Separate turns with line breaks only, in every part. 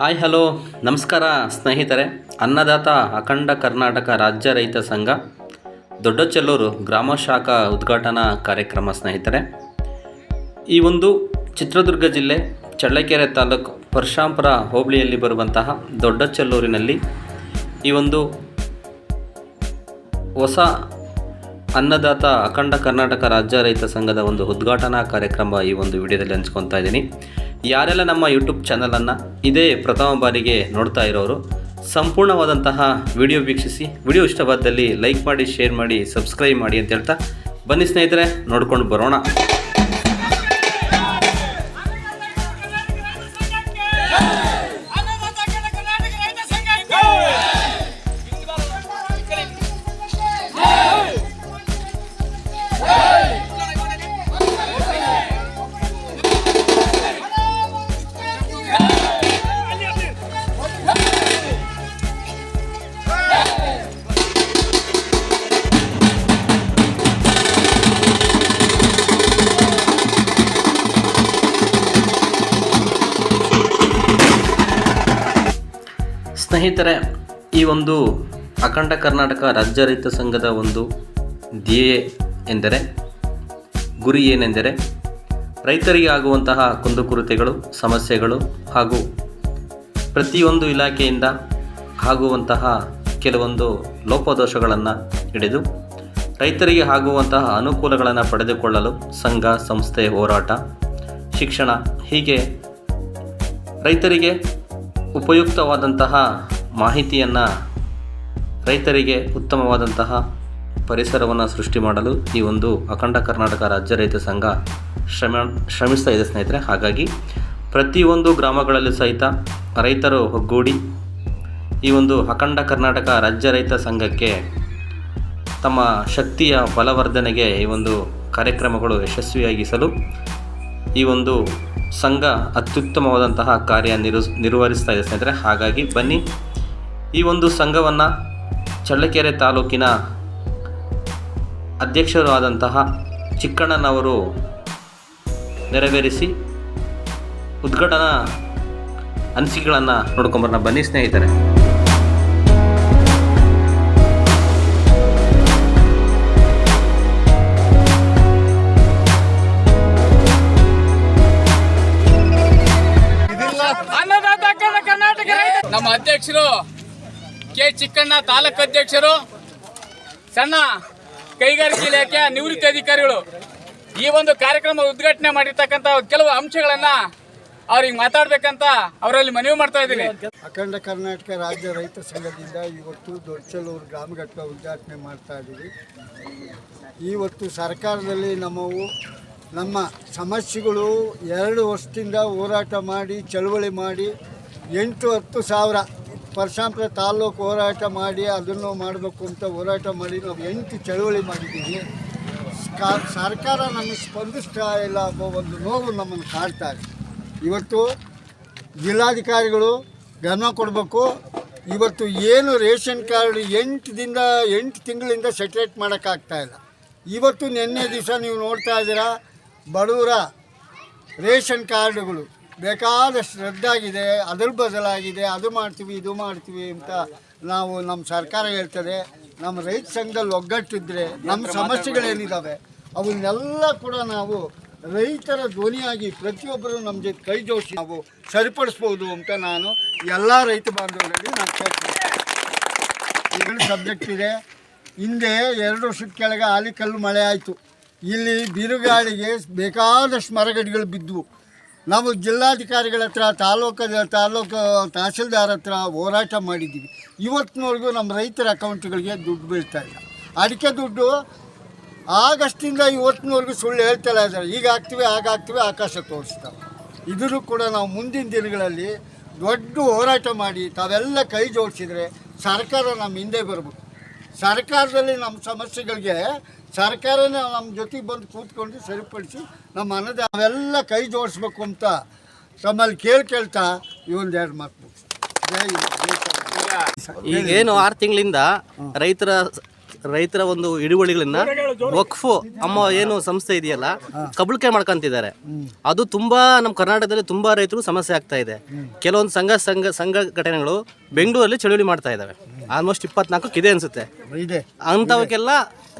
Hi hello ನಮಸ್ಕಾರ, ಸ್ನೇಹಿತರೆ. ಅನ್ನದಾತ ಅಖಂಡ ಕರ್ನಾಟಕ ರಾಜ್ಯ ರೈತ ಸಂಘ, ದೊಡ್ಡಚೆಲ್ಲೂರು ಗ್ರಾಮ ಶಾಖಾ ಉದ್ಘಾಟನಾ ಕಾರ್ಯಕ್ರಮ, ಸ್ನೇಹಿತರೆ. ಈ ಒಂದು ಚಿತ್ರದುರ್ಗ ಜಿಲ್ಲೆ ಚಳ್ಳಕೆರೆ ತಾಲೂಕು ಪರಶಾಂಪುರ ಹೋಬಳಿಯಲ್ಲಿ ಬರುವಂತಹ ದೊಡ್ಡಚೆಲ್ಲೂರಿನಲ್ಲಿ ಈ ಒಂದು ಹೊಸ ಅನ್ನದಾತ ಅಖಂಡ ಕರ್ನಾಟಕ ರಾಜ್ಯ ರೈತ ಸಂಘದ ಒಂದು ಉದ್ಘಾಟನಾ ಕಾರ್ಯಕ್ರಮ ಈ ಒಂದು ವಿಡಿಯೋದಲ್ಲಿ ಹಂಚ್ಕೊತಾ ಇದ್ದೀನಿ. ಯಾರೆಲ್ಲ ನಮ್ಮ ಯೂಟ್ಯೂಬ್ ಚಾನಲನ್ನು ಇದೇ ಪ್ರಥಮ ಬಾರಿಗೆ ನೋಡ್ತಾ ಇರೋರು, ಸಂಪೂರ್ಣವಾದಂತಹ ವಿಡಿಯೋ ವೀಕ್ಷಿಸಿ, ವಿಡಿಯೋ ಇಷ್ಟವಾದಲ್ಲಿ ಲೈಕ್ ಮಾಡಿ, ಶೇರ್ ಮಾಡಿ, ಸಬ್ಸ್ಕ್ರೈಬ್ ಮಾಡಿ ಅಂತ ಹೇಳ್ತಾ ಬನ್ನಿ ಸ್ನೇಹಿತರೆ, ನೋಡ್ಕೊಂಡು ಬರೋಣ. ಸ್ನೇಹಿತರೆ, ಈ ಒಂದು ಅಖಂಡ ಕರ್ನಾಟಕ ರಾಜ್ಯ ರೈತ ಸಂಘದ ಒಂದು ಧ್ಯೇಯ ಎಂದರೆ, ಗುರಿ ಏನೆಂದರೆ, ರೈತರಿಗೆ ಆಗುವಂತಹ ಕುಂದುಕೊರತೆಗಳು, ಸಮಸ್ಯೆಗಳು ಹಾಗೂ ಪ್ರತಿಯೊಂದು ಇಲಾಖೆಯಿಂದ ಆಗುವಂತಹ ಕೆಲವೊಂದು ಲೋಪದೋಷಗಳನ್ನು ಹಿಡಿದು, ರೈತರಿಗೆ ಆಗುವಂತಹ ಅನುಕೂಲಗಳನ್ನು ಪಡೆದುಕೊಳ್ಳಲು ಸಂಘ, ಸಂಸ್ಥೆ, ಹೋರಾಟ, ಶಿಕ್ಷಣ ಹೀಗೆ ರೈತರಿಗೆ ಉಪಯುಕ್ತವಾದಂತಹ ಮಾಹಿತಿಯನ್ನು ರೈತರಿಗೆ ಉತ್ತಮವಾದಂತಹ ಪರಿಸರವನ್ನು ಸೃಷ್ಟಿ ಮಾಡಲು ಈ ಒಂದು ಅಖಂಡ ಕರ್ನಾಟಕ ರಾಜ್ಯ ರೈತ ಸಂಘ ಶ್ರಮ, ಶ್ರಮಿಸ್ತಾ ಇದೆ ಸ್ನೇಹಿತರೆ. ಹಾಗಾಗಿ ಪ್ರತಿಯೊಂದು ಗ್ರಾಮಗಳಲ್ಲೂ ಸಹಿತ ರೈತರು ಒಗ್ಗೂಡಿ ಈ ಒಂದು ಅಖಂಡ ಕರ್ನಾಟಕ ರಾಜ್ಯ ರೈತ ಸಂಘಕ್ಕೆ ತಮ್ಮ ಶಕ್ತಿಯ ಬಲವರ್ಧನೆಗೆ ಈ ಒಂದು ಕಾರ್ಯಕ್ರಮಗಳು ಯಶಸ್ವಿಯಾಗಿಸಲು ಈ ಒಂದು ಸಂಘ ಅತ್ಯುತ್ತಮವಾದಂತಹ ಕಾರ್ಯ ನಿರು, ನಿರ್ವಹಿಸ್ತಾ ಇದೆ ಸ್ನೇಹಿತರೆ. ಹಾಗಾಗಿ ಬನ್ನಿ. ಈ ಒಂದು ಸಂಘವನ್ನು ಚಳ್ಳಕೆರೆ ತಾಲೂಕಿನ ಅಧ್ಯಕ್ಷರು ಆದಂತಹ ಚಿಕ್ಕಣ್ಣನವರು ನೆರವೇರಿಸಿ ಉದ್ಘಾಟನಾ ಅನಿಸಿಕೆಗಳನ್ನು ನೋಡ್ಕೊಂಬರೋಣ. ಬನ್ನಿ ಸ್ನೇಹಿತರೆ.
ಕೆ ಚಿಕ್ಕಣ್ಣ ತಾಲೂಕು ಅಧ್ಯಕ್ಷರು, ಸಣ್ಣ ಕೈಗಾರಿಕೆ ಇಲಾಖೆಯ ನಿವೃತ್ತಿ ಅಧಿಕಾರಿಗಳು ಈ ಒಂದು ಕಾರ್ಯಕ್ರಮ ಉದ್ಘಾಟನೆ ಮಾಡಿರ್ತಕ್ಕಂಥ ಕೆಲವು ಅಂಶಗಳನ್ನ ಅವ್ರಿಗೆ ಮಾತಾಡ್ಬೇಕಂತ ಅವರಲ್ಲಿ ಮನವಿ ಮಾಡ್ತಾ ಇದ್ದೀನಿ.
ಅಖಂಡ ಕರ್ನಾಟಕ ರಾಜ್ಯ ರೈತ ಸಂಘದಿಂದ ಇವತ್ತು ದೊಡ್ಡಚಲೂರು ಘಟಕ ಉದ್ಘಾಟನೆ ಮಾಡ್ತಾ ಇದ್ದೀವಿ. ಇವತ್ತು ಸರ್ಕಾರದಲ್ಲಿ ನಮ್ಮವು ನಮ್ಮ ಸಮಸ್ಯೆಗಳು ಎರಡು ವರ್ಷದಿಂದ ಹೋರಾಟ ಮಾಡಿ, ಚಳುವಳಿ ಮಾಡಿ ಎಂಟು ಹತ್ತು ಸಾವಿರ ಪರಶಾಂಪುರ ತಾಲೂಕು ಹೋರಾಟ ಮಾಡಿ ಅದನ್ನು ಮಾಡಬೇಕು ಅಂತ ಹೋರಾಟ ಮಾಡಿ ನಾವು ಎಂಟು ಚಳುವಳಿ ಮಾಡಿದ್ದೀವಿ. ಸರ್ಕಾರ ನಮಗೆ ಸ್ಪಂದಿಸ್ತಾ ಇಲ್ಲ ಅನ್ನೋ ಒಂದು ನೋವು ನಮ್ಮನ್ನು ಕಾಡ್ತಾ ಇದೆ. ಇವತ್ತು ಜಿಲ್ಲಾಧಿಕಾರಿಗಳು ಗಮನ ಕೊಡಬೇಕು. ಇವತ್ತು ಏನು ರೇಷನ್ ಕಾರ್ಡ್ ಎಂಟು ದಿನ ಎಂಟು ತಿಂಗಳಿಂದ ಸೆಟ್ರೇಟ್ ಮಾಡೋಕ್ಕಾಗ್ತಾ ಇಲ್ಲ. ಇವತ್ತು ನಿನ್ನೆ ದಿವಸ ನೀವು ನೋಡ್ತಾ ಇದ್ದೀರಾ, ಬಡವರ ರೇಷನ್ ಕಾರ್ಡುಗಳು ಬೇಕಾದಷ್ಟು ರದ್ದಾಗಿದೆ, ಅದ್ರ ಬದಲಾಗಿದೆ, ಅದು ಮಾಡ್ತೀವಿ, ಇದು ಮಾಡ್ತೀವಿ ಅಂತ ನಾವು ನಮ್ಮ ಸರ್ಕಾರ ಹೇಳ್ತದೆ. ನಮ್ಮ ರೈತ ಸಂಘದಲ್ಲಿ ಒಗ್ಗಟ್ಟಿದ್ರೆ ನಮ್ಮ ಸಮಸ್ಯೆಗಳೇನಿದ್ದಾವೆ ಅವನ್ನೆಲ್ಲ ಕೂಡ ನಾವು ರೈತರ ಧ್ವನಿಯಾಗಿ ಪ್ರತಿಯೊಬ್ಬರು ನಮ್ಮ ಜೊತೆ ಕೈ ಜೋಡಿಸಿ ನಾವು ಸರಿಪಡಿಸ್ಬೋದು ಅಂತ ನಾನು ಎಲ್ಲ ರೈತ ಬಾಂಧವರಲ್ಲಿ ನಾನು ಕೇಳ್ತೀನಿ. ಎರಡು ಸಬ್ಜೆಕ್ಟ್ ಇದೆ. ಹಿಂದೆ ಎರಡು ವರ್ಷದ ಕೆಳಗೆ ಆಲಿಕಲ್ಲು ಮಳೆ ಆಯಿತು. ಇಲ್ಲಿ ಬಿರುಗಾಳಿಗೆ ಬೇಕಾದಷ್ಟು ಮರಗಡಿಗಳು ಬಿದ್ದವು ನಾವು ಜಿಲ್ಲಾಧಿಕಾರಿಗಳ ಹತ್ರ ತಾಲೂಕು ತಾಲೂಕು ತಹಸೀಲ್ದಾರ್ ಹತ್ರ ಹೋರಾಟ ಮಾಡಿದ್ದೀವಿ. ಇವತ್ತಿನವರೆಗೂ ನಮ್ಮ ರೈತರ ಅಕೌಂಟ್ಗಳಿಗೆ ದುಡ್ಡು ಬೀಳ್ತಾ ಇಲ್ಲ. ಅಡಿಕೆ ದುಡ್ಡು ಆಗಸ್ಟಿಂದ ಇವತ್ತಿನವರೆಗೂ ಸುಳ್ಳು ಹೇಳ್ತಲೇ ಇದ್ದಾರೆ. ಈಗ ಆಗ್ತೀವಿ, ಆಗ ಆಗ್ತೀವಿ, ಆಕಾಶ ತೋರಿಸ್ತಾರೆ ಇದನ್ನು ಕೂಡ ನಾವು ಮುಂದಿನ ದಿನಗಳಲ್ಲಿ ದೊಡ್ಡ ಹೋರಾಟ ಮಾಡಿ ತಾವೆಲ್ಲ ಕೈ ಜೋಡಿಸಿದರೆ ಸರ್ಕಾರ ನಮ್ಮ ಹಿಂದೆ ಬರ್ಬೇಕು. ಸರ್ಕಾರದಲ್ಲಿ ನಮ್ಮ ಸಮಸ್ಯೆಗಳಿಗೆ ಸರ್ಕಾರನೇ ನಮ್ಮ ಜೊತೆಗೆ ಬಂದು ಕೂತ್ಕೊಂಡು ಸರಿಪಡಿಸಿ ನಮ್ಮ ಅನ್ನದ ಅವೆಲ್ಲ ಕೈ ಜೋಡಿಸ್ಬೇಕು ಅಂತ ತಮ್ಮಲ್ಲಿ ಕೇಳಿ ಕೇಳ್ತಾ ಮಾತು. ಜೈ ಹಿಂದ್, ಜೈ
ಈಗೇನು ಆರು ತಿಂಗಳಿಂದ ರೈತರ
ರೈತರ ಒಂದು ಹಿಡುವಳಿಗಳನ್ನ ವಕ್ಫು ಅಮ್ಮ ಏನು ಸಂಸ್ಥೆ ಇದೆಯಲ್ಲ ಕಬಳಿಕೆ ಮಾಡ್ಕೊಂತಿದ್ದಾರೆ. ಅದು ತುಂಬಾ ನಮ್ಮ ಕರ್ನಾಟಕದಲ್ಲಿ ತುಂಬಾ ರೈತರು ಸಮಸ್ಯೆ ಆಗ್ತಾ ಇದೆ. ಕೆಲವೊಂದು ಸಂಘ ಸಂಘ ಸಂಘಟನೆಗಳು ಬೆಂಗಳೂರಲ್ಲಿ ಚಳುವಳಿ ಮಾಡ್ತಾ ಇದ್ದಾವೆ ಆಲ್ಮೋಸ್ಟ್ ಇಪ್ಪತ್ನಾಲ್ಕಕ್ಕೆ ಇದೆ ಅನ್ಸುತ್ತೆ.
ಇದೆ.
ಅಂಥವಕ್ಕೆಲ್ಲ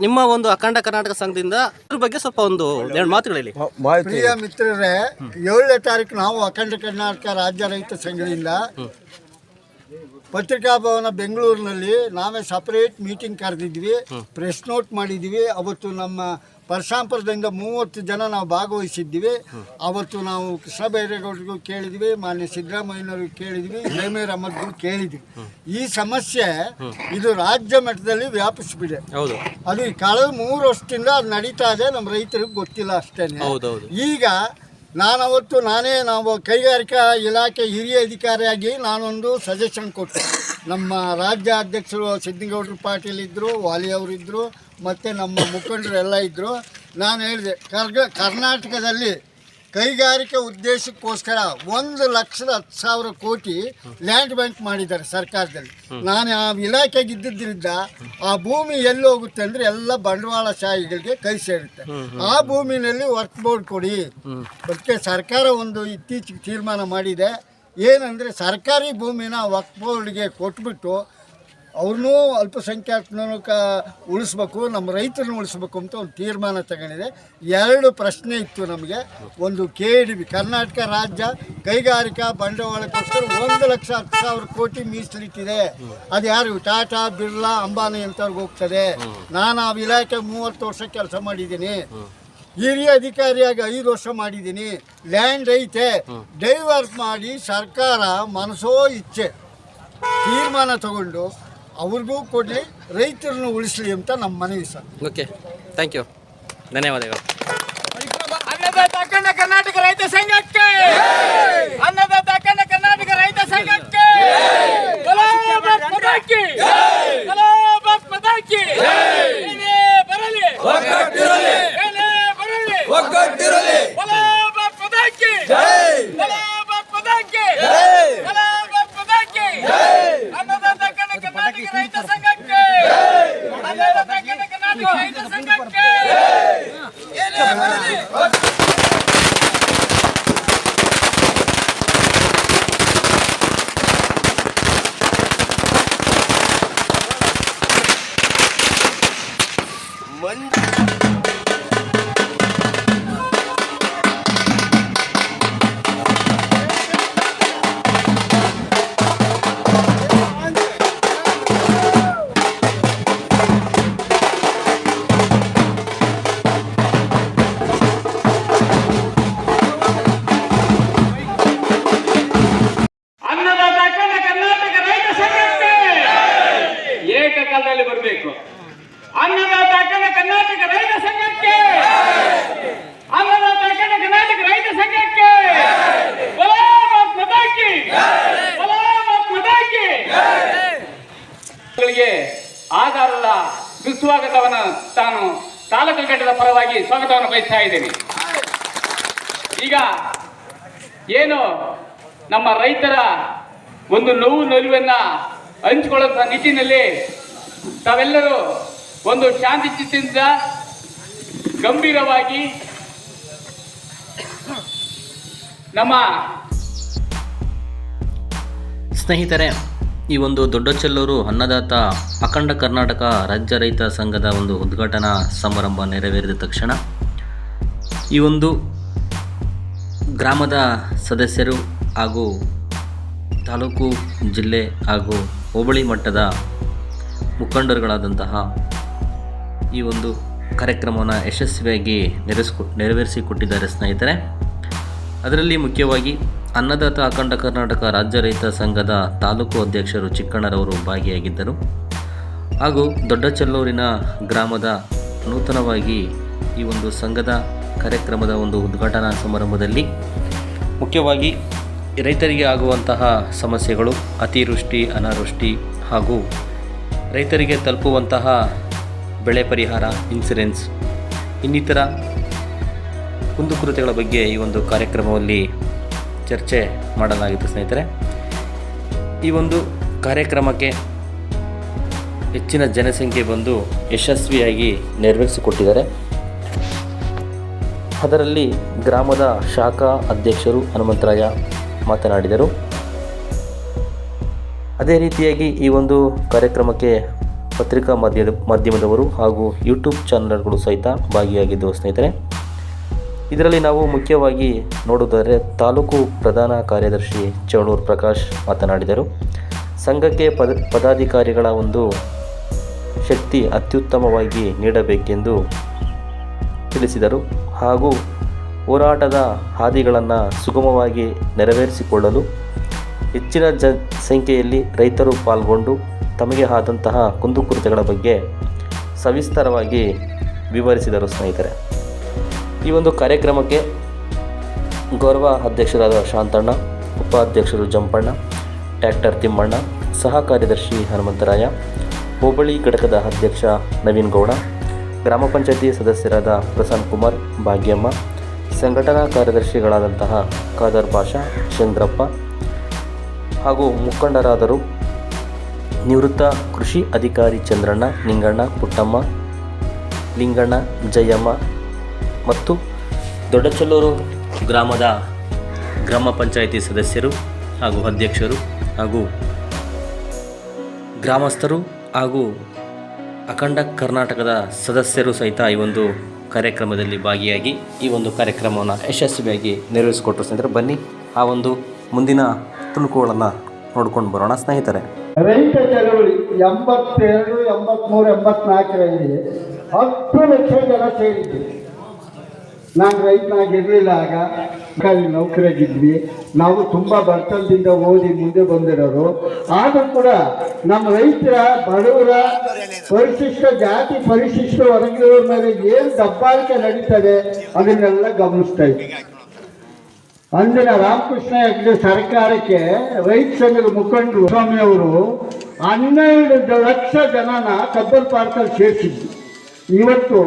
ನಿಮ್ಮ ಒಂದು ಅಖಂಡ ಕರ್ನಾಟಕ ಸಂಘದಿಂದ ಅದ್ರ ಬಗ್ಗೆ ಸ್ವಲ್ಪ ಒಂದು ಎರಡು ಮಾತುಗಳು ಹೇಳಿ.
ಪ್ರಿಯ ಮಿತ್ರರೇ ಏಳನೇ ತಾರೀಕು ನಾವು ಅಖಂಡ ಕರ್ನಾಟಕ ರಾಜ್ಯ ರೈತ ಸಂಘದಿಂದ ಪತ್ರಿಕಾ ಭವನ ಬೆಂಗಳೂರಿನಲ್ಲಿ ನಾವೇ ಸಪರೇಟ್ ಮೀಟಿಂಗ್ ಕರೆದಿದ್ವಿ. ಪ್ರೆಸ್ ನೋಟ್ ಮಾಡಿದ್ವಿ. ಅವತ್ತು ನಮ್ಮ ಪರಶಾಂಪುರದಿಂದ ಮೂವತ್ತು ಜನ ನಾವು ಭಾಗವಹಿಸಿದ್ವಿ. ಅವತ್ತು ನಾವು ಕೃಷ್ಣ ಬೈರೇಗೌಡರಿಗೂ ಕೇಳಿದ್ವಿ ಮಾನ್ಯ ಸಿದ್ದರಾಮಯ್ಯನವ್ರಿಗೂ ಕೇಳಿದ್ವಿ ಜಯಮೇರ್ ಅಹಮದ್ಗೂ ಕೇಳಿದ್ವಿ. ಈ ಸಮಸ್ಯೆ ಇದು ರಾಜ್ಯ ಮಟ್ಟದಲ್ಲಿ ವ್ಯಾಪಿಸಿಬಿದೆ ಅದು ಈ ಕಳೆದ ಮೂರು ವರ್ಷದಿಂದ ಅದು ನಡೀತಾ ಇದೆ. ನಮ್ಮ ರೈತರಿಗೆ ಗೊತ್ತಿಲ್ಲ
ಅಷ್ಟೇ
ಈಗ ನಾನು ಅವತ್ತು ನಾನೇ ನಾವು ಕೈಗಾರಿಕಾ ಇಲಾಖೆ ಹಿರಿಯ ಅಧಿಕಾರಿಯಾಗಿ ನಾನೊಂದು ಸಜೆಷನ್ ಕೊಟ್ಟೆ. ನಮ್ಮ ರಾಜ್ಯ ಅಧ್ಯಕ್ಷರು ಸಿದ್ದಗೌಡರು ಪಾಟೀಲ್ ಇದ್ದರು ವಾಲಿ ಅವರಿದ್ದರು ಮತ್ತು ನಮ್ಮ ಮುಖಂಡರು ಎಲ್ಲ ಇದ್ದರು ನಾನು ಹೇಳಿದೆ, ಕರ್ಗ, ಕರ್ನಾಟಕದಲ್ಲಿ ಕೈಗಾರಿಕೆ ಉದ್ದೇಶಕ್ಕೋಸ್ಕರ ಒಂದು ಲಕ್ಷದ ಹತ್ತು ಸಾವಿರ ಕೋಟಿ ಲ್ಯಾಂಡ್ ಬ್ಯಾಂಕ್ ಮಾಡಿದ್ದಾರೆ ಸರ್ಕಾರದಲ್ಲಿ. ನಾನು ಆ ಇಲಾಖೆಗೆ ಇದ್ದಿದ್ದರಿಂದ ಆ ಭೂಮಿ ಎಲ್ಲಿ ಹೋಗುತ್ತೆ ಅಂದರೆ ಎಲ್ಲ ಬಂಡವಾಳಶಾಹಿಗಳಿಗೆ ಕೈ ಸೇರುತ್ತೆ. ಆ ಭೂಮಿನಲ್ಲಿ ವರ್ಕ್ ಬೋರ್ಡ್ ಕೊಡಿ. ಅದಕ್ಕೆ ಸರ್ಕಾರ ಒಂದು ಇತ್ತೀಚೆಗೆ ತೀರ್ಮಾನ ಮಾಡಿದೆ. ಏನಂದರೆ ಸರ್ಕಾರಿ ಭೂಮಿನ ವರ್ಕ್ ಬೋರ್ಡ್ಗೆ ಕೊಟ್ಬಿಟ್ಟು ಅವ್ರನ್ನೂ ಅಲ್ಪಸಂಖ್ಯಾತನೂ ಕ ಉಳಿಸ್ಬೇಕು, ನಮ್ಮ ರೈತರನ್ನ ಉಳಿಸ್ಬೇಕು ಅಂತ ಒಂದು ತೀರ್ಮಾನ ತಗೊಂಡಿದೆ. ಎರಡು ಪ್ರಶ್ನೆ ಇತ್ತು ನಮಗೆ. ಒಂದು ಕೆ ಕರ್ನಾಟಕ ರಾಜ್ಯ ಕೈಗಾರಿಕಾ ಬಂಡವಾಳಕ್ಕೋಸ್ಕರ ಒಂದು ಲಕ್ಷ ಹತ್ತು ಸಾವಿರ ಕೋಟಿ ಮೀಸಲಿಟ್ಟಿದೆ. ಅದು ಯಾರು? ಟಾಟಾ, ಬಿರ್ಲಾ, ಅಂಬಾನಿ ಅಂತವ್ರಿಗೆ ಹೋಗ್ತದೆ. ನಾನು ಆ ಇಲಾಖೆ ಮೂವತ್ತು ವರ್ಷ ಕೆಲಸ ಮಾಡಿದ್ದೀನಿ. ಹಿರಿಯ ಅಧಿಕಾರಿಯಾಗಿ ಐದು ವರ್ಷ ಮಾಡಿದ್ದೀನಿ. ಲ್ಯಾಂಡ್ ಐತೆ. ಡೈವರ್ಟ್ ಮಾಡಿ ಸರ್ಕಾರ ಮನಸೋ ಇಚ್ಛೆ. ತೀರ್ಮಾನ ತಗೊಂಡು ಅವ್ರಿಗೂ ಕೊಡಲಿ ರೈತರನ್ನು ಉಳಿಸಲಿ ಅಂತ ನಮ್ಮ ಮನವಿ ಸರ್.
ಓಕೆ ಥ್ಯಾಂಕ್ ಯು ಧನ್ಯವಾದಗಳು.
ಅನ್ನದಾತ ಅಖಂಡ ಕರ್ನಾಟಕ ರೈತ ಸಂಘಕ್ಕೆ! ಅನ್ನದಾತ ಅಖಂಡ ಕರ್ನಾಟಕ ರೈತ ಸಂಘಕ್ಕೆ! ಪದಾಕಿ! ಮಾತಾ ಕಿ! ಬಲೋ ಭಾರತ್ ಮಾತಾ ಕಿ! ಏನೇ ಬರಲಿ! ಏನೇ ಬರಲಿ ಬಲೋ ಭಾರತ್ ಮಾತಾ ಕಿ! ಬಲೋ ಭಾರತ್ ಮಾತಾ ಕಿ! ಬಲೋ ಭಾರತ್ ಮಾತಾ ಕಿ! ಅನ್ನದಾತ ಅಖಂಡ ಕರ್ನಾಟಕ ರೈತ ಸಂಘಕ್ಕೆ ಅನ್ನದಾತ ಅಖಂಡ ಕರ್ನಾಟಕ ರೈತ ಆಧಾರದ ಸುಸ್ವಾಗತವನ್ನು ತಾನು ತಾಲೂಕು ಘಟ್ಟದ ಪರವಾಗಿ ಸ್ವಾಗತವನ್ನು ಬಯಸ್ತಾ ಇದ್ದೇನೆ. ಈಗ ಏನು ನಮ್ಮ ರೈತರ ಒಂದು ನೋವು ನಲಿವನ್ನ ಹಂಚಿಕೊಳ್ಳುವಂತಹ ನಿಟ್ಟಿನಲ್ಲಿ ತಾವೆಲ್ಲರೂ ಒಂದು ಶಾಂತಿ ಚಿತ್ತದಿಂದ ಗಂಭೀರವಾಗಿ ನಮ್ಮ
ಸ್ನೇಹಿತರೆ ಈ ಒಂದು ದೊಡ್ಡಚೆಲ್ಲೂರು ಅನ್ನದಾತ ಅಖಂಡ ಕರ್ನಾಟಕ ರಾಜ್ಯ ರೈತ ಸಂಘದ ಒಂದು ಉದ್ಘಾಟನಾ ಸಮಾರಂಭ ನೆರವೇರಿದ ತಕ್ಷಣ ಈ ಒಂದು ಗ್ರಾಮದ ಸದಸ್ಯರು ಹಾಗೂ ತಾಲೂಕು ಜಿಲ್ಲೆ ಹಾಗೂ ಹೋಬಳಿ ಮಟ್ಟದ ಮುಖಂಡರುಗಳಾದಂತಹ ಈ ಒಂದು ಕಾರ್ಯಕ್ರಮವನ್ನು ಯಶಸ್ವಿಯಾಗಿ ನೆರೆಸ್ಕೊ ನೆರವೇರಿಸಿಕೊಟ್ಟಿದ್ದಾರೆ ಸ್ನೇಹಿತರೆ. ಅದರಲ್ಲಿ ಮುಖ್ಯವಾಗಿ ಅನ್ನದಾತ ಅಖಂಡ ಕರ್ನಾಟಕ ರಾಜ್ಯ ರೈತ ಸಂಘದ ತಾಲೂಕು ಅಧ್ಯಕ್ಷರು ಚಿಕ್ಕಣ್ಣರವರು ಭಾಗಿಯಾಗಿದ್ದರು. ಹಾಗೂ ದೊಡ್ಡಚೆಲ್ಲೂರಿನ ಗ್ರಾಮದ ನೂತನವಾಗಿ ಈ ಒಂದು ಸಂಘದ ಕಾರ್ಯಕ್ರಮದ ಒಂದು ಉದ್ಘಾಟನಾ ಸಮಾರಂಭದಲ್ಲಿ ಮುಖ್ಯವಾಗಿ ರೈತರಿಗೆ ಆಗುವಂತಹ ಸಮಸ್ಯೆಗಳು, ಅತಿವೃಷ್ಟಿ, ಅನಾವೃಷ್ಟಿ ಹಾಗೂ ರೈತರಿಗೆ ತಲುಪುವಂತಹ ಬೆಳೆ ಪರಿಹಾರ ಇನ್ಸೂರೆನ್ಸ್ ಇನ್ನಿತರ ಕುಂದುಕೊರತೆಗಳ ಬಗ್ಗೆ ಈ ಒಂದು ಕಾರ್ಯಕ್ರಮದಲ್ಲಿ ಚರ್ಚೆ ಮಾಡಲಾಗಿತ್ತು ಸ್ನೇಹಿತರೆ. ಈ ಒಂದು ಕಾರ್ಯಕ್ರಮಕ್ಕೆ ಹೆಚ್ಚಿನ ಜನಸಂಖ್ಯೆ ಬಂದು ಯಶಸ್ವಿಯಾಗಿ ನೆರವೇರಿಸಿಕೊಟ್ಟಿದ್ದಾರೆ. ಅದರಲ್ಲಿ ಗ್ರಾಮದ ಶಾಖಾ ಅಧ್ಯಕ್ಷರು ಹನುಮಂತರಾಯ ಮಾತನಾಡಿದರು. ಅದೇ ರೀತಿಯಾಗಿ ಈ ಒಂದು ಕಾರ್ಯಕ್ರಮಕ್ಕೆ ಪತ್ರಿಕಾ ಮಾಧ್ಯಮ, ಮಾಧ್ಯಮದವರು ಹಾಗೂ ಯೂಟ್ಯೂಬ್ ಚಾನಲ್ಗಳು ಸಹಿತ ಭಾಗಿಯಾಗಿದ್ದವು ಸ್ನೇಹಿತರೆ. ಇದರಲ್ಲಿ ನಾವು ಮುಖ್ಯವಾಗಿ ನೋಡುವುದಾದರೆ ತಾಲೂಕು ಪ್ರಧಾನ ಕಾರ್ಯದರ್ಶಿ ಚವಣೂರು ಪ್ರಕಾಶ್ ಮಾತನಾಡಿದರು. ಸಂಘಕ್ಕೆ ಪದ, ಪದಾಧಿಕಾರಿಗಳ ಒಂದು ಶಕ್ತಿ ಅತ್ಯುತ್ತಮವಾಗಿ ನೀಡಬೇಕೆಂದು ತಿಳಿಸಿದರು. ಹಾಗೂ ಹೋರಾಟದ ಹಾದಿಗಳನ್ನು ಸುಗಮವಾಗಿ ನೆರವೇರಿಸಿಕೊಳ್ಳಲು ಹೆಚ್ಚಿನ ಜ ಸಂಖ್ಯೆಯಲ್ಲಿ ರೈತರು ಪಾಲ್ಗೊಂಡು ತಮಗೆ ಆದಂತಹ ಕುಂದುಕೊರತೆಗಳ ಬಗ್ಗೆ ಸವಿಸ್ತಾರವಾಗಿ ವಿವರಿಸಿದರು ಸ್ನೇಹಿತರೆ. ಈ ಒಂದು ಕಾರ್ಯಕ್ರಮಕ್ಕೆ ಗೌರವ ಅಧ್ಯಕ್ಷರಾದ ಶಾಂತಣ್ಣ, ಉಪಾಧ್ಯಕ್ಷರು ಜಂಪಣ್ಣ, ಟ್ಯಾಕ್ಟರ್ ತಿಮ್ಮಣ್ಣ, ಸಹ ಕಾರ್ಯದರ್ಶಿ ಹನುಮಂತರಾಯ, ಹೋಬಳಿ ಘಟಕದ ಅಧ್ಯಕ್ಷ ನವೀನ್ ಗೌಡ, ಗ್ರಾಮ ಪಂಚಾಯತಿ ಸದಸ್ಯರಾದ ಪ್ರಸನ್ನ ಕುಮಾರ್ ಭಾಗ್ಯಮ್ಮ, ಸಂಘಟನಾ ಕಾರ್ಯದರ್ಶಿಗಳಾದಂತಹ ಖಾದರ್ ಪಾಷಾ, ಚಂದ್ರಪ್ಪ ಹಾಗೂ ಮುಖಂಡರಾದರು ನಿವೃತ್ತ ಕೃಷಿ ಅಧಿಕಾರಿ ಚಂದ್ರಣ್ಣ, ನಿಂಗಣ್ಣ ಪುಟ್ಟಮ್ಮ, ಲಿಂಗಣ್ಣ, ಜಯಮ್ಮ ಮತ್ತು ದೊಡ್ಡಚಲ್ಲೂರು ಗ್ರಾಮದ ಗ್ರಾಮ ಪಂಚಾಯಿತಿ ಸದಸ್ಯರು ಹಾಗೂ ಅಧ್ಯಕ್ಷರು ಹಾಗೂ ಗ್ರಾಮಸ್ಥರು ಹಾಗೂ ಅಖಂಡ ಕರ್ನಾಟಕದ ಸದಸ್ಯರು ಸಹಿತ ಈ ಒಂದು ಕಾರ್ಯಕ್ರಮದಲ್ಲಿ ಭಾಗಿಯಾಗಿ ಈ ಒಂದು ಕಾರ್ಯಕ್ರಮವನ್ನು ಯಶಸ್ವಿಯಾಗಿ ನೆರವೇರಿಸಿಕೊಟ್ಟರು ಸ್ನೇಹಿತರೆ. ಬನ್ನಿ, ಆ ಒಂದು ಮುಂದಿನ ತುಣುಕುಗಳನ್ನು ನೋಡ್ಕೊಂಡು ಬರೋಣ ಸ್ನೇಹಿತರೆ.
ರೈತ ಚಳವಳಿ ಎಂಬತ್ತೆರಡು ಎಂಬತ್ತ್ಮೂರು ಎಂಬತ್ನಾಲ್ಕರಲ್ಲಿ ಹತ್ತು ಲಕ್ಷ ಜನ ಸೇರಿದ್ವಿ. ನಾನು ರೈತನಾಗಿರಲಿಲ್ಲ ಆಗ. ಸರ್ಕಾರಿ ನೌಕರಾಗಿದ್ವಿ ನಾವು ತುಂಬ ಬರ್ತದಿಂದ ಓದಿ ಮುಂದೆ ಬಂದಿರೋರು. ಆದರೂ ಕೂಡ ನಮ್ಮ ರೈತರ, ಬಡವರ ಪರಿಶಿಷ್ಟ ಜಾತಿ ಪರಿಶಿಷ್ಟ ವರ್ಗದವ್ರ ಮೇಲೆ ಏನು ದಬ್ಬಾಳಿಕೆ ನಡೀತದೆ, ಅದನ್ನೆಲ್ಲ ಗಮನಿಸ್ತಾ ಇದ್ವಿ. ಅಂದಿನ ರಾಮಕೃಷ್ಣ ಹೆಗ್ಡೆ ಸರ್ಕಾರಕ್ಕೆ ರೈತ ಸಂಘದ ಮುಖಂಡರು ಸ್ವಾಮಿ ಅವರು ಹನ್ನೆರಡು ಲಕ್ಷ ಜನನ ಕಬ್ಬನ್ ಪಾರ್ಕಲ್ಲಿ ಸೇರಿಸಿದ್ರು ಇವತ್ತು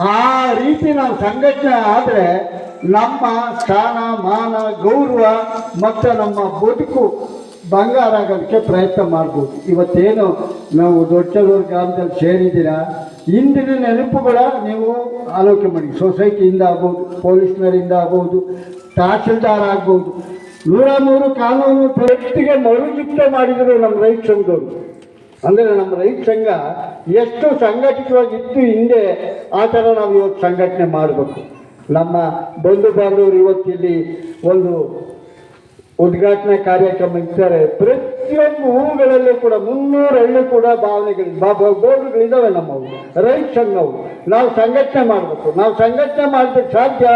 ಆ ರೀತಿ ನಾವು ಸಂಘಟನೆ ಆದರೆ ನಮ್ಮ ಸ್ಥಾನ, ಮಾನ, ಗೌರವ ಮತ್ತು ನಮ್ಮ ಬದುಕು ಬಂಗಾರ ಆಗೋದಕ್ಕೆ ಪ್ರಯತ್ನ ಮಾಡ್ಬೋದು. ಇವತ್ತೇನು ನಾವು ದೊಡ್ಡಲೂರು ಗ್ರಾಮದಲ್ಲಿ ಸೇರಿದ್ದೀರಾ? ಇಂದಿನ ನೆನಪುಗಳ ನೀವು ಆಲೋಚನೆ ಮಾಡಿ. ಸೊಸೈಟಿಯಿಂದ ಆಗ್ಬೋದು, ಪೊಲೀಸ್ನರಿಂದ ಆಗ್ಬೋದು, ತಹಸೀಲ್ದಾರ್ ಆಗ್ಬೋದು. ನೂರ ಮೂರು ಕಾನೂನು ವ್ಯಕ್ತಿಗೆ ಮರುಜುಕ್ತ ಮಾಡಿದರು ನಮ್ಮ ರೈತ ಸಂಘದವರು. ಅಂದರೆ ನಮ್ಮ ರೈತ ಸಂಘ ಎಷ್ಟು ಸಂಘಟಿತವಾಗಿತ್ತು ಹಿಂದೆ ಆ ಥರ ನಾವು ಇವತ್ತು ಸಂಘಟನೆ ಮಾಡಬೇಕು. ನಮ್ಮ ಬಂಧು ಬಾಂಧವರು ಇವತ್ತಿಲ್ಲಿ ಒಂದು ಉದ್ಘಾಟನಾ ಕಾರ್ಯಕ್ರಮ ಇರ್ತಾರೆ ಪ್ರತಿಯೊಂದು ಹೂಗಳಲ್ಲೂ ಕೂಡ ಮುನ್ನೂರು ಹಳ್ಳಿ ಕೂಡ ಭಾವನೆಗಳು ಬೋರ್ಡ್ಗಳಿದ್ದಾವೆ ನಮ್ಮವು, ರೈತ ಸಂಘವು. ನಾವು ಸಂಘಟನೆ ಮಾಡಬೇಕು. ನಾವು ಸಂಘಟನೆ ಮಾಡಿದ್ರೆ ಸಾಧ್ಯ?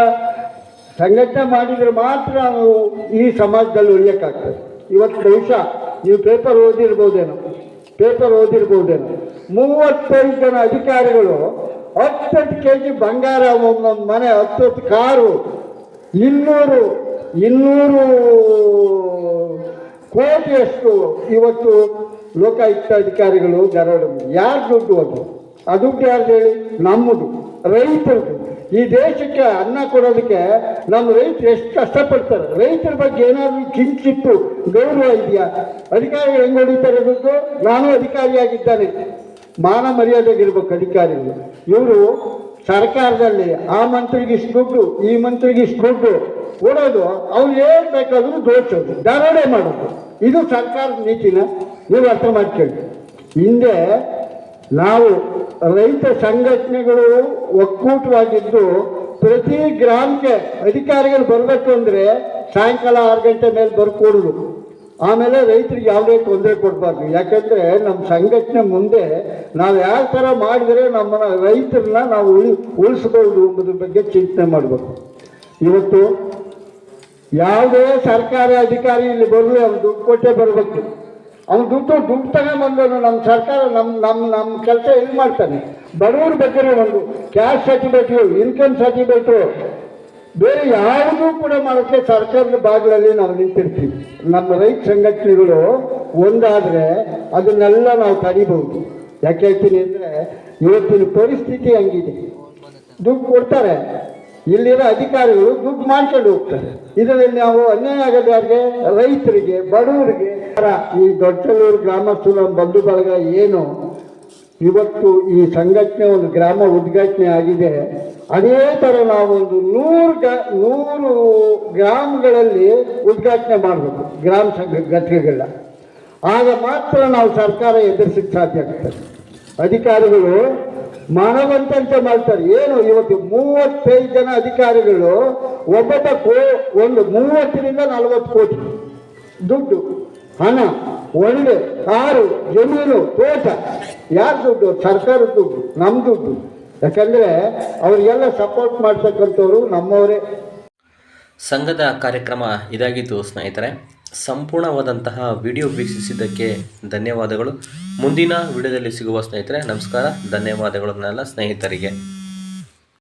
ಸಂಘಟನೆ ಮಾಡಿದರೆ ಮಾತ್ರ ನಾವು ಈ ಸಮಾಜದಲ್ಲಿ ಉಳಿಯೋಕ್ಕಾಗ್ತದೆ. ಇವತ್ತು ಬಹುಶಃ ನೀವು ಪೇಪರ್ ಓದಿರ್ಬೋದೇನೋ. ಪೇಪರ್ ಓದಿರ್ಬೋದೇನೋ. ಮೂವತ್ತೈದು ಜನ ಅಧಿಕಾರಿಗಳು ಹತ್ತತ್ತು ಕೆ ಜಿ ಬಂಗಾರ ಒಂದೊಂದು ಮನೆ ಹತ್ತತ್ತು ಕಾರು, ಇನ್ನೂರು ಇನ್ನೂರು ಕೋಟಿಯಷ್ಟು ಇವತ್ತು ಲೋಕಾಯುಕ್ತ ಅಧಿಕಾರಿಗಳು ಗರಡು ಯಾರು ದುಡ್ಡು ಅದು? ಆ ದುಡ್ಡು ಯಾರ್ದು ಹೇಳಿ? ನಮ್ಮದು. ರೈತರದು ಈ ದೇಶಕ್ಕೆ ಅನ್ನ ಕೊಡೋದಕ್ಕೆ ನಮ್ಮ ರೈತರು ಎಷ್ಟು ಕಷ್ಟಪಡ್ತಾರೆ. ರೈತರ ಬಗ್ಗೆ ಏನಾದರೂ ಕಿಂಚಿತ್ತು ಗೌರವ ಇದೆಯಾ? ಅಧಿಕಾರಿಗಳು ಹೆಂಗೆ ಹೊಡಿತಾರೆ ಅನ್ನೋದು ನಾನು ಅಧಿಕಾರಿಯಾಗಿದ್ದಾನೆ. ಮಾನ ಮರ್ಯಾದೆಗಿರ್ಬೇಕು ಅಧಿಕಾರಿಗಳು. ಇವರು ಸರ್ಕಾರದಲ್ಲಿ ಆ ಮಂತ್ರಿಗೆ ಇಷ್ಟು ಈ ಮಂತ್ರಿಗೆ ಇಷ್ಟು ದುಡ್ಡು ಕೊಡೋದು ಅವ್ರು ಏನು ಬೇಕಾದರೂ ದೋಚೋದು, ದರೋಡೆ ಮಾಡೋದು. ಇದು ಸರ್ಕಾರದ ನೀತಿನ? ನೀವು ಅರ್ಥ ಮಾಡ್ಕೊಳ್ಳಿ. ಹಿಂದೆ ನಾವು ರೈತ ಸಂಘಟನೆಗಳು ಒಕ್ಕೂಟವಾಗಿದ್ದು ಪ್ರತಿ ಗ್ರಾಮಕ್ಕೆ ಅಧಿಕಾರಿಗಳು ಬರಬೇಕು ಅಂದರೆ ಸಾಯಂಕಾಲ ಆರು ಗಂಟೆ ಮೇಲೆ ಬರ್ಕೊಡೋದು. ಆಮೇಲೆ ರೈತರಿಗೆ ಯಾವುದೇ ತೊಂದರೆ ಕೊಡಬಾರ್ದು. ಯಾಕಂದರೆ ನಮ್ಮ ಸಂಘಟನೆ ಮುಂದೆ ನಾವು ಯಾವ ಥರ ಮಾಡಿದರೆ ನಮ್ಮ ರೈತರನ್ನ ನಾವು ಉಳಿ ಉಳಿಸ್ಬೋದು ಎಂಬುದ್ರ ಬಗ್ಗೆ ಚಿಂತನೆ ಮಾಡಬೇಕು. ಇವತ್ತು ಯಾವುದೇ ಸರ್ಕಾರಿ ಅಧಿಕಾರಿ ಇಲ್ಲಿ ಬರಲಿ ಅವ್ರು ದುಡ್ಡು ಕೊಟ್ಟೇ ಬರಬೇಕು. ಅವ್ನು ದುಡ್ಡು ದುಡ್ಡು ತಗೊಂಬಂದನು ನಮ್ಮ ಸರ್ಕಾರ ನಮ್ಮ ನಮ್ಮ ನಮ್ಮ ಕೆಲಸ ಇದು ಮಾಡ್ತಾನೆ? ಬಡವ್ರ ಬಗ್ಗೆ ಒಂದು ಕ್ಯಾಶ್ ಸರ್ಟಿಫಿಕೇಟು ಇನ್ಕಮ್ ಸರ್ಟಿಫಿಕೇಟು ಬೇರೆ ಯಾವುದೂ ಕೂಡ ಮಾಡೋಕ್ಕೆ ಸರ್ಕಾರದ ಬಾಗಿಲಲ್ಲಿ ನಾವು ನಿಂತಿರ್ತೀವಿ. ನಮ್ಮ ರೈತ ಸಂಘಟನೆಗಳು ಒಂದಾದರೆ ಅದನ್ನೆಲ್ಲ ನಾವು ತಡಿಬಹುದು. ಯಾಕೆ ಹೇಳ್ತೀನಿ ಅಂದರೆ, ಇವತ್ತಿನ ಪರಿಸ್ಥಿತಿ ಹಂಗಿದೆ. ದುಡ್ಡು ಕೊಡ್ತಾರೆ. ಇಲ್ಲಿರೋ ಅಧಿಕಾರಿಗಳು ದುಡ್ಡು ಮಾಡ್ಕೊಂಡು ಹೋಗ್ತಾರೆ. ಇದರಲ್ಲಿ ನಾವು ಅನ್ಯಾಯ ಆಗೋದು ರೈತರಿಗೆ, ಬಡವರಿಗೆ ಈ ದೊಡ್ಡಲೂರು ಗ್ರಾಮಸ್ಥರ ಬಂಧು ಬಳಗ ಏನು? ಇವತ್ತು ಈ ಸಂಘಟನೆ ಒಂದು ಗ್ರಾಮ ಉದ್ಘಾಟನೆ ಆಗಿದೆ. ಅದೇ ಥರ ನಾವೊಂದು ನೂರು ಗ, ನೂರು ಗ್ರಾಮಗಳಲ್ಲಿ ಉದ್ಘಾಟನೆ ಮಾಡಬೇಕು, ಗ್ರಾಮ ಸಂಘ ಘಟಕಗಳ ಆಗ ಮಾತ್ರ ನಾವು ಸರ್ಕಾರ ಎದುರಿಸಕ್ಕೆ ಸಾಧ್ಯ ಆಗ್ತದೆ. ಅಧಿಕಾರಿಗಳು ಮಾನವಂತಂತೆ ಮಾಡ್ತಾರೆ. ಏನು, ಇವತ್ತು ಮೂವತ್ತೈದು ಜನ ಅಧಿಕಾರಿಗಳು ಒಬ್ಬಟ ಕೋ, ಒಂದು ಮೂವತ್ತರಿಂದ ನಲವತ್ತು ಕೋಟಿ. ದುಡ್ಡು, ಹಣ, ಒಳ್ಳೆ ಕಾರು, ಜಮೀನು, ತೋಟ. ಯಾರು ದುಡ್ಡು? ಸರ್ಕಾರದ ದುಡ್ಡು ನಮ್ಮ ದುಡ್ಡು. ಯಾಕಂದ್ರೆ ಅವರಿಗೆಲ್ಲ ಸಪೋರ್ಟ್ ಮಾಡ್ತಕ್ಕಂಥವ್ರು ನಮ್ಮವರೇ.
ಸಂಘದ ಕಾರ್ಯಕ್ರಮ ಇದಾಗಿತ್ತು ಸ್ನೇಹಿತರೆ ಸಂಪೂರ್ಣವಾದಂತಹ ವಿಡಿಯೋ ವೀಕ್ಷಿಸಿದ್ದಕ್ಕೆ ಧನ್ಯವಾದಗಳು. ಮುಂದಿನ ವಿಡಿಯೋದಲ್ಲಿ ಸಿಗುವ ಸ್ನೇಹಿತರೆ ನಮಸ್ಕಾರ. ಧನ್ಯವಾದಗಳು ನನ್ನ ಸ್ನೇಹಿತರಿಗೆ.